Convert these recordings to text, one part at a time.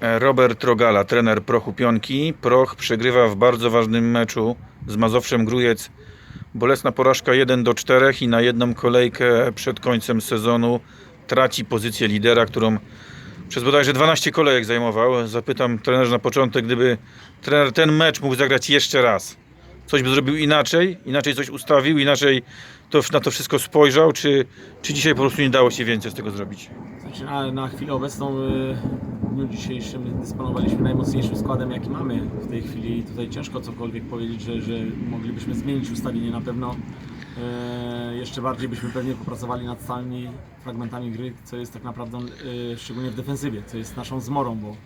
Robert Rogala, trener Prochu Pionki. Proch przegrywa w bardzo ważnym meczu z Mazowszem Grujec. Bolesna porażka 1 do 4 i na jedną kolejkę przed końcem sezonu traci pozycję lidera, którą przez bodajże 12 kolejek zajmował. Zapytam trenerza na początek, gdyby trener ten mecz mógł zagrać jeszcze raz, coś by zrobił inaczej, inaczej coś ustawił, inaczej to, na to wszystko spojrzał, czy, czy dzisiaj po prostu nie dało się więcej z tego zrobić? Znaczy na, na chwilę obecną y, dniu dzisiejszym dysponowaliśmy najmocniejszym składem jaki mamy w tej chwili. Tutaj ciężko cokolwiek powiedzieć, że, że moglibyśmy zmienić ustawienie na pewno. E, jeszcze bardziej byśmy pewnie popracowali nad stałymi fragmentami gry, co jest tak naprawdę e, szczególnie w defensywie, co jest naszą zmorą, bo,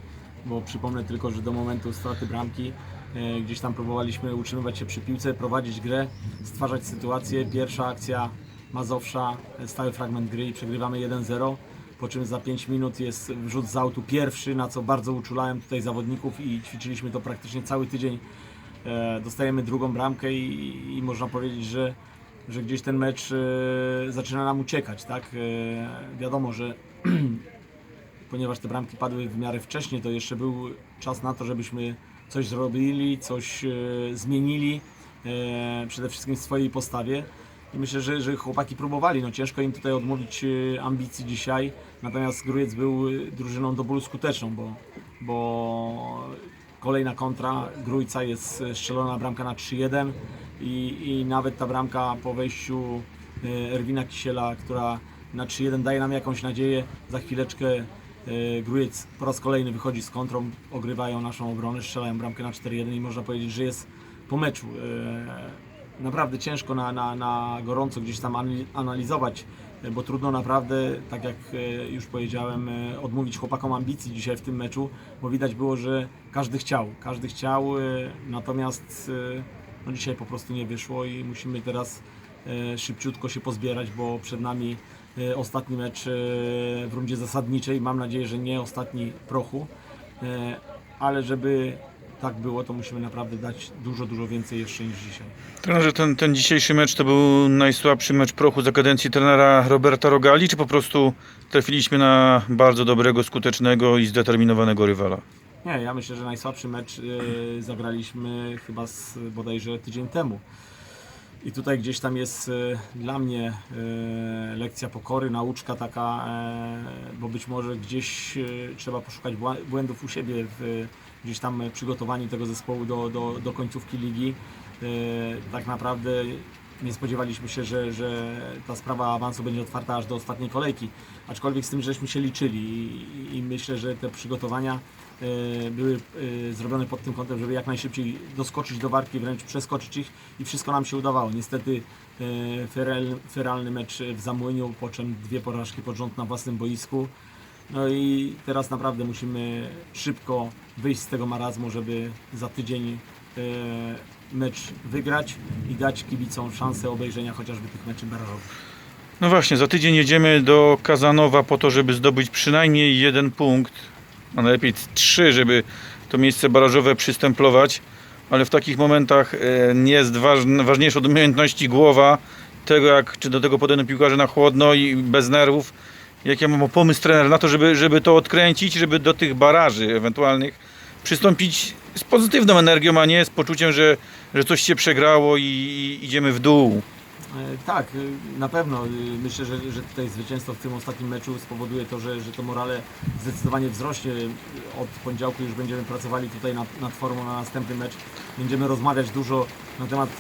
bo przypomnę tylko, że do momentu straty bramki e, gdzieś tam próbowaliśmy utrzymywać się przy piłce, prowadzić grę, stwarzać sytuację. Pierwsza akcja Mazowsza, stały fragment gry i przegrywamy 1-0 po czym za 5 minut jest wrzut z autu pierwszy, na co bardzo uczulałem tutaj zawodników i ćwiczyliśmy to praktycznie cały tydzień. E, dostajemy drugą bramkę i, i można powiedzieć, że, że gdzieś ten mecz e, zaczyna nam uciekać, tak? E, wiadomo, że ponieważ te bramki padły w miarę wcześnie, to jeszcze był czas na to, żebyśmy coś zrobili, coś zmienili, przede wszystkim w swojej postawie. I myślę, że, że chłopaki próbowali. No ciężko im tutaj odmówić e, ambicji dzisiaj. Natomiast Grujec był e, drużyną do bólu skuteczną, bo, bo kolejna kontra Grójca jest e, strzelona bramka na 3-1 i, i nawet ta bramka po wejściu Erwina Kisiela, która na 3-1 daje nam jakąś nadzieję. Za chwileczkę Grójec po raz kolejny wychodzi z kontrą, ogrywają naszą obronę, strzelają bramkę na 4-1 i można powiedzieć, że jest po meczu. Naprawdę ciężko na, na, na gorąco gdzieś tam analizować, e, bo trudno naprawdę, tak jak e, już powiedziałem, e, odmówić chłopakom ambicji dzisiaj w tym meczu, bo widać było, że każdy chciał, każdy chciał, natomiast no dzisiaj po prostu nie wyszło i musimy teraz szybciutko się pozbierać, bo przed nami ostatni mecz w rundzie zasadniczej, mam nadzieję, że nie ostatni prochu, ale żeby tak było, to musimy naprawdę dać dużo, dużo więcej jeszcze niż dzisiaj. Trenerze, ten, ten dzisiejszy mecz to był najsłabszy mecz prochu za kadencji trenera Roberta Rogali, czy po prostu trafiliśmy na bardzo dobrego, skutecznego i zdeterminowanego rywala? Nie, ja myślę, że najsłabszy mecz e, zagraliśmy chyba z, bodajże tydzień temu. I tutaj gdzieś tam jest e, dla mnie e, lekcja pokory, nauczka taka, e, bo być może gdzieś trzeba poszukać błędów u siebie w gdzieś tam przygotowaniu tego zespołu do, do, do końcówki ligi. Tak naprawdę nie spodziewaliśmy się, że, że ta sprawa awansu będzie otwarta aż do ostatniej kolejki, aczkolwiek z tym żeśmy się liczyli i, i myślę, że te przygotowania były e, zrobione pod tym kątem, żeby jak najszybciej doskoczyć do walki, wręcz przeskoczyć ich i wszystko nam się udawało. Niestety e, feralny mecz w Zamłyniu, po czym dwie porażki pod rząd na własnym boisku. No i teraz naprawdę musimy szybko wyjść z tego marazmu, żeby za tydzień e, mecz wygrać i dać kibicom szansę obejrzenia chociażby tych meczy barażowych. No właśnie, za tydzień jedziemy do Kazanowa po to, żeby zdobyć przynajmniej jeden punkt, a najlepiej trzy, żeby to miejsce barażowe przystemplować, ale w takich momentach e, nie jest ważn, ważniejsza od umiejętności głowa, tego jak, czy do tego podejdą piłkarze na chłodno i bez nerwów, jak ja mam pomysł trener na to, żeby, żeby to odkręcić, żeby do tych baraży ewentualnych przystąpić z pozytywną energią, a nie z poczuciem, że, że coś się przegrało i, i idziemy w dół. E, Tak, e, na pewno. E, Myślę, że, że tutaj zwycięstwo w tym ostatnim meczu spowoduje to, że, że to morale zdecydowanie wzrośnie. Od poniedziałku już będziemy pracowali tutaj nad, nad formą na następny mecz. Będziemy rozmawiać dużo na temat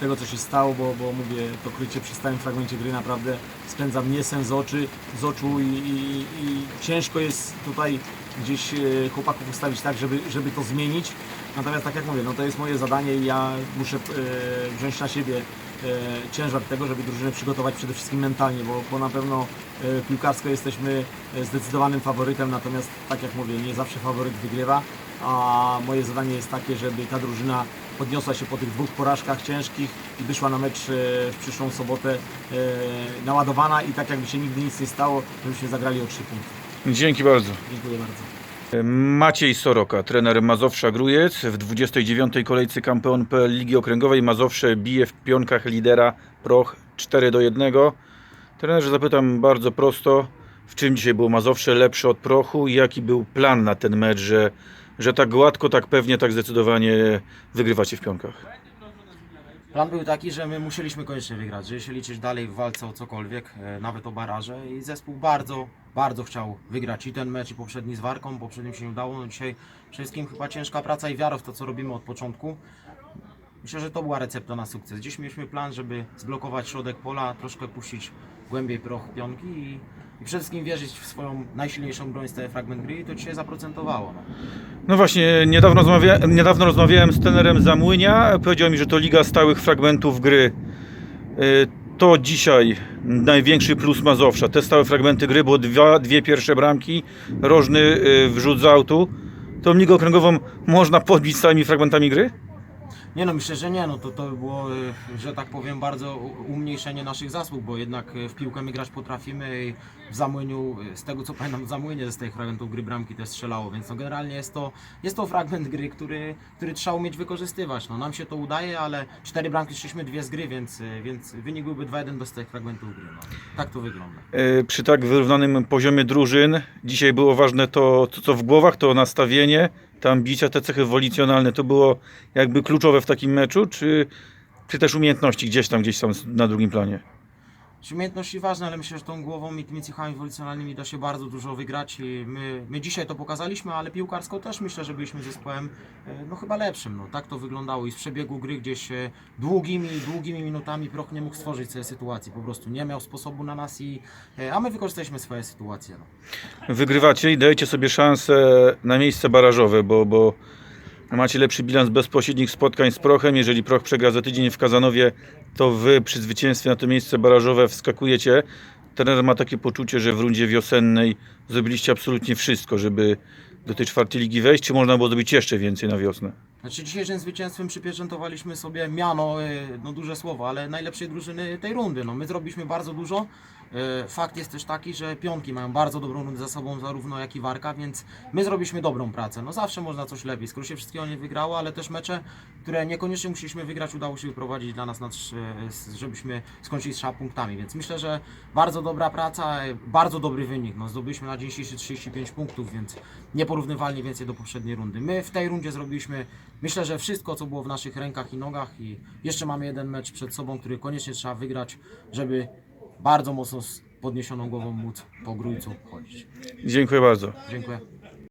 tego, co się stało, bo, bo mówię, to krycie przy stałym fragmencie gry naprawdę spędza mnie sen z, oczy, z oczu i, i, i ciężko jest tutaj gdzieś chłopaków ustawić tak, żeby, żeby to zmienić. Natomiast tak jak mówię, no to jest moje zadanie i ja muszę wziąć na siebie ciężar tego, żeby drużynę przygotować przede wszystkim mentalnie, bo, bo na pewno e, piłkarsko jesteśmy e, zdecydowanym faworytem, natomiast tak jak mówię, nie zawsze faworyt wygrywa, a moje zadanie jest takie, żeby ta drużyna podniosła się po tych dwóch porażkach ciężkich i wyszła na mecz e, w przyszłą sobotę e, naładowana i tak jakby się nigdy nic nie stało, żebyśmy zagrali o trzy punkty. Dzięki bardzo. Dziękuję bardzo. Maciej Soroka, trener Mazowsza Grujec. W 29. kolejce Kampeon PL Ligi Okręgowej Mazowsze bije w pionkach lidera Proch 4 do 1. Trenerze zapytam bardzo prosto. w czym dzisiaj było Mazowsze lepsze od prochu i jaki był plan na ten mecz, że, że tak gładko, tak pewnie, tak zdecydowanie wygrywacie w pionkach? Plan był taki, że my musieliśmy koniecznie wygrać, że jeśli liczyć dalej w walce o cokolwiek, e, nawet o baraże i zespół bardzo, bardzo chciał wygrać i ten mecz i poprzedni z Warką, poprzednim się nie udało, no dzisiaj wszystkim chyba ciężka praca i wiara w to, co robimy od początku. Myślę, że to była recepta na sukces. Dziś mieliśmy plan, żeby zblokować środek pola, troszkę puścić głębiej proch pionki i, i przede wszystkim wierzyć w swoją najsilniejszą broń z tej fragment gry i to dzisiaj zaprocentowało. No. No właśnie, niedawno, rozmawia, niedawno rozmawiałem z trenerem Zamłynia. Powiedział mi, że to liga stałych fragmentów gry. Y, To dzisiaj największy plus Mazowsza. Te stałe fragmenty gry, bo dwa, dwie pierwsze bramki, rożny y, wrzut z autu. Tą ligę okręgową można podbić stałymi fragmentami gry? Nie no, myślę, że nie, no to, to by było, y, że tak powiem, bardzo umniejszenie naszych zasług, bo jednak y, w piłkę my grać potrafimy i w Zamłyniu, y, z tego co pamiętam, w Zamłynie z tych fragmentów gry bramki też strzelało, więc no generalnie jest to, jest to fragment gry, który, który trzeba umieć wykorzystywać. No nam się to udaje, ale cztery bramki strzeliśmy dwie z gry, więc, więc wynik byłby 2-1 bez tych fragmentów gry. No. Tak to wygląda. Przy tak wyrównanym poziomie drużyn, dzisiaj było ważne to co w głowach, to nastawienie, tam bicia, te cechy wolicjonalne, to było jakby kluczowe w takim meczu, czy, czy też umiejętności gdzieś tam, gdzieś tam na drugim planie? Umiejętności ważne, ale myślę, że tą głową i tymi cechami ewolucjonalnymi da się bardzo dużo wygrać i my, my dzisiaj to pokazaliśmy, ale piłkarsko też myślę, że byliśmy zespołem e, no chyba lepszym. No, tak to wyglądało i z przebiegu gry gdzieś e, długimi, długimi minutami Proch nie mógł stworzyć sobie sytuacji, po prostu nie miał sposobu na nas i e, a my wykorzystaliśmy swoje sytuacje. No. Wygrywacie i dajecie sobie szansę na miejsce barażowe, bo, bo macie lepszy bilans bezpośrednich spotkań z Prochem. Jeżeli Proch przegra za tydzień w Kazanowie, to wy przy zwycięstwie na to miejsce barażowe wskakujecie. Trener ma takie poczucie, że w rundzie wiosennej zrobiliście absolutnie wszystko, żeby do tej czwartej ligi wejść, czy można było zrobić jeszcze więcej na wiosnę? Znaczy dzisiejszym zwycięstwem przypieczętowaliśmy sobie miano, e, no duże słowo, ale najlepszej drużyny tej rundy. No, my zrobiliśmy bardzo dużo. E, Fakt jest też taki, że pionki mają bardzo dobrą rundę za sobą, zarówno jak i Warka, więc my zrobiliśmy dobrą pracę. No zawsze można coś lepiej, skoro się wszystkiego nie wygrało, ale też mecze, które niekoniecznie musieliśmy wygrać, udało się wyprowadzić dla nas, na trz- e, żebyśmy skończyli z trzema punktami, więc myślę, że bardzo dobra praca, bardzo dobry wynik. No, zdobyliśmy na dzisiejszy 35 punktów, więc nieporównywalnie więcej do poprzedniej rundy. My w tej rundzie zrobiliśmy, myślę, że wszystko, co było w naszych rękach i nogach i jeszcze mamy jeden mecz przed sobą, który koniecznie trzeba wygrać, żeby bardzo mocno z podniesioną głową móc po grójcu chodzić. Dziękuję bardzo. Dziękuję.